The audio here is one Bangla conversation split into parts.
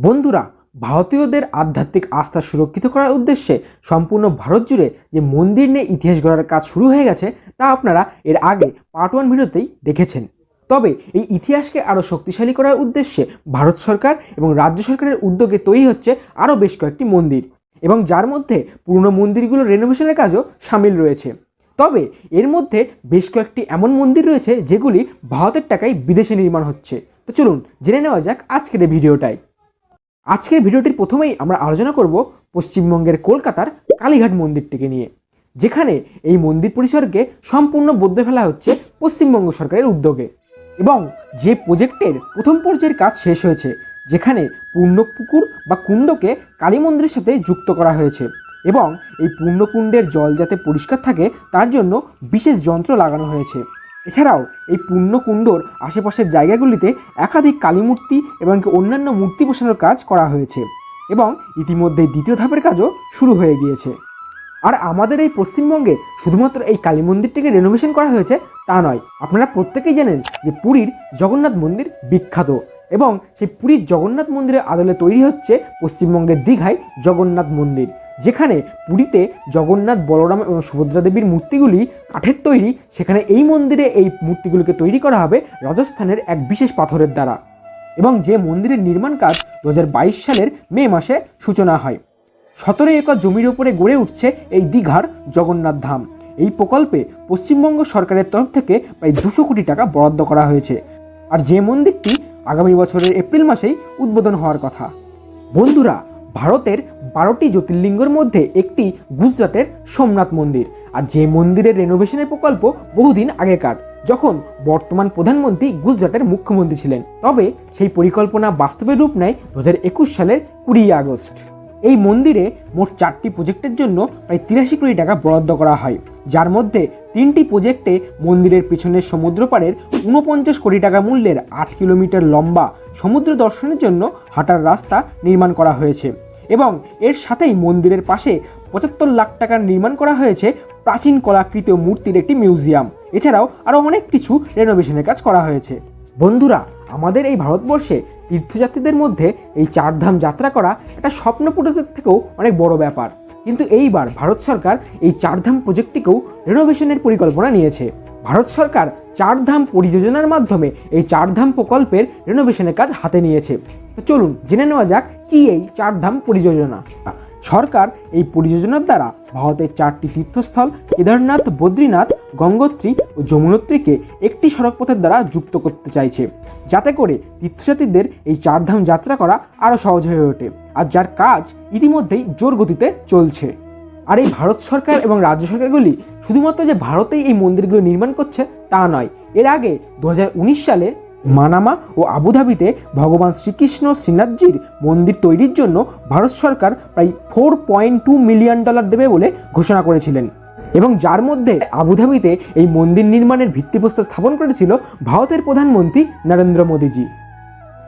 বন্ধুরা, ভারতীয়দের আধ্যাত্মিক আস্থা সুরক্ষিত করার উদ্দেশ্যে সম্পূর্ণ ভারত জুড়ে যে মন্দির নিয়ে ইতিহাস গড়ার কাজ শুরু হয়ে গেছে, তা আপনারা এর আগে পার্ট ওয়ান ভিডিওতেই দেখেছেন। তবে এই ইতিহাসকে আরও শক্তিশালী করার উদ্দেশ্যে ভারত সরকার এবং রাজ্য সরকারের উদ্যোগে তৈরি হচ্ছে আরও বেশ কয়েকটি মন্দির এবং যার মধ্যে পুরনো মন্দিরগুলোর রেনোভেশনের কাজও সামিল রয়েছে। তবে এর মধ্যে বেশ কয়েকটি এমন মন্দির রয়েছে যেগুলি ভারতের টাকায় বিদেশে নির্মাণ হচ্ছে। তো চলুন জেনে নেওয়া যাক আজকের এই ভিডিওটায়। আজকের ভিডিওটির প্রথমেই আমরা আলোচনা করব পশ্চিমবঙ্গের কলকাতার কালীঘাট মন্দিরটিকে নিয়ে, যেখানে এই মন্দির পরিসরকে সম্পূর্ণ বদলে ফেলা হচ্ছে পশ্চিমবঙ্গ সরকারের উদ্যোগে। এবং যে প্রজেক্টের প্রথম পর্যায়ের কাজ শেষ হয়েছে, যেখানে পূর্ণপুকুর বা কুণ্ডকে কালী মন্দিরের সাথে যুক্ত করা হয়েছে। এবং এই পূর্ণকুণ্ডের জল যাতে পরিষ্কার থাকে, তার জন্য বিশেষ যন্ত্র লাগানো হয়েছে। এছাড়াও, এই পূর্ণকুণ্ডর আশেপাশের জায়গাগুলিতে একাধিক কালী মূর্তি এবং অন্যান্য মূর্তি বসানোর কাজ করা হয়েছে এবং ইতিমধ্যে দ্বিতীয় ধাপের কাজও শুরু হয়ে গিয়েছে। আর আমাদের এই পশ্চিমবঙ্গে শুধুমাত্র এই কালী মন্দিরটিকে রেনোভেশন করা হয়েছে তা নয়, আপনারা প্রত্যেকেই জানেন যে পুরীর জগন্নাথ মন্দির বিখ্যাত এবং সেই পুরীর জগন্নাথ মন্দিরের আদলে তৈরি হচ্ছে পশ্চিমবঙ্গের দীঘায় জগন্নাথ মন্দির। যেখানে পুরীতে জগন্নাথ, বলরাম এবং সুভদ্রা দেবীর মূর্তিগুলি কাঠের তৈরি, সেখানে এই মন্দিরে এই মূর্তিগুলিকে তৈরি করা হবে রাজস্থানের এক বিশেষ পাথরের দ্বারা। এবং যে মন্দিরের নির্মাণ কাজ দু হাজার বাইশ সালের মে মাসে সূচনা হয়। সতেরো একর জমির ওপরে গড়ে উঠছে এই দীঘার জগন্নাথ ধাম। এই প্রকল্পে পশ্চিমবঙ্গ সরকারের তরফ থেকে প্রায় দুশো কোটি টাকা বরাদ্দ করা হয়েছে। আর যে মন্দিরটি আগামী বছরের এপ্রিল মাসেই উদ্বোধন হওয়ার কথা। বন্ধুরা ভারতের বারোটি জ্যোতির্লিঙ্গের মধ্যে একটি গুজরাটের সোমনাথ মন্দির। আর যে মন্দিরের রেনোভেশনের প্রকল্প বহুদিন আগেকার, যখন বর্তমান প্রধানমন্ত্রী গুজরাটের মুখ্যমন্ত্রী ছিলেন। তবে সেই পরিকল্পনা বাস্তবে রূপ নেয় দু সালের কুড়ি আগস্ট। এই মন্দিরে মোট চারটি প্রজেক্টের জন্য প্রায় তিরাশি কোটি টাকা বরাদ্দ করা হয়। যার মধ্যে তিনটি প্রজেক্টে মন্দিরের পিছনের সমুদ্র পাড়ের ঊনপঞ্চাশ কোটি টাকা মূল্যের আট কিলোমিটার লম্বা সমুদ্র দর্শনের জন্য হাঁটার রাস্তা নির্মাণ করা হয়েছে এবং এর সাথেই মন্দিরের পাশে পঁচাত্তর লাখ টাকার নির্মাণ করা হয়েছে প্রাচীন কলাকৃত মূর্তির একটি মিউজিয়াম। এছাড়াও আরও অনেক কিছু রেনোভেশনের কাজ করা হয়েছে। বন্ধুরা, আমাদের এই ভারতবর্ষে তীর্থযাত্রীদের মধ্যে এই চারধাম যাত্রা করা একটা স্বপ্নপুরীদের থেকেও অনেক বড় ব্যাপার। কিন্তু এইবার ভারত সরকার এই চারধাম প্রজেক্টটিকেও রেনোভেশনের পরিকল্পনা নিয়েছে। ভারত সরকার চারধাম পরিযোজনার মাধ্যমে এই চারধাম প্রকল্পের রেনোভেশনের কাজ হাতে নিয়েছে। তো চলুন জেনে নেওয়া যাক কি এই চারধাম পরিযোজনা। সরকার এই পরিযোজনার দ্বারা ভারতের চারটি তীর্থস্থল, কেদারনাথ, বদ্রীনাথ, গঙ্গোত্রী ও যমুনোত্রীকে একটি সড়কপথের দ্বারা যুক্ত করতে চাইছে। যাতে করে তীর্থযাত্রীদের এই চারধাম যাত্রা করা আরও সহজ হয়ে ওঠে আর যার কাজ ইতিমধ্যেই জোর গতিতে চলছে। আর এই ভারত সরকার এবং রাজ্য সরকারগুলি শুধুমাত্র যে ভারতেই এই মন্দিরগুলো নির্মাণ করছে তা নয়, এর আগে দু হাজার উনিশ সালে মানামা ও আবুধাবিতে ভগবান শ্রীকৃষ্ণ শ্রীনাথজির মন্দির তৈরির জন্য ভারত সরকার প্রায় four point two million dollar দেবে বলে ঘোষণা করেছিলেন। এবং যার মধ্যে আবুধাবিতে এই মন্দির নির্মাণের ভিত্তিপ্রস্তর স্থাপন করেছিল ভারতের প্রধানমন্ত্রী নরেন্দ্র মোদীজি।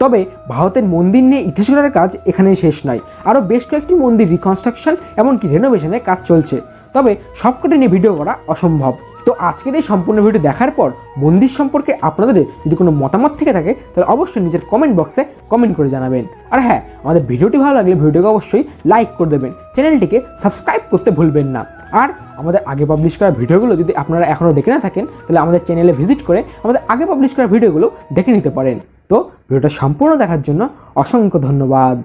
তবে ভারতের মন্দির নিয়ে করার কাজ এখানেই শেষ নয়। আরও বেশ কয়েকটি মন্দির রিকনস্ট্রাকশন এমনকি রেনোভেশনের কাজ চলছে। তবে সবকটা নিয়ে ভিডিও করা অসম্ভব। তো আজকের এই সম্পূর্ণ ভিডিও দেখার পর মন্দির সম্পর্কে আপনাদের যদি কোনো মতামত থেকে থাকে, তাহলে অবশ্যই নিজের কমেন্ট বক্সে কমেন্ট করে জানাবেন। আর হ্যাঁ আমাদের ভিডিওটি ভালো লাগলে ভিডিওকে অবশ্যই লাইক করে দেবেন। চ্যানেলটিকে সাবস্ক্রাইব করতে ভুলবেন না। আর আমাদের আগে পাবলিশ করা ভিডিওগুলো যদি আপনারা এখনও দেখে না থাকেন, তাহলে আমাদের চ্যানেলে ভিজিট করে আমাদের আগে পাবলিশ করা ভিডিওগুলো দেখে নিতে পারেন। তো ভিডিওটা সম্পূর্ণ দেখার জন্য অসংখ্য ধন্যবাদ।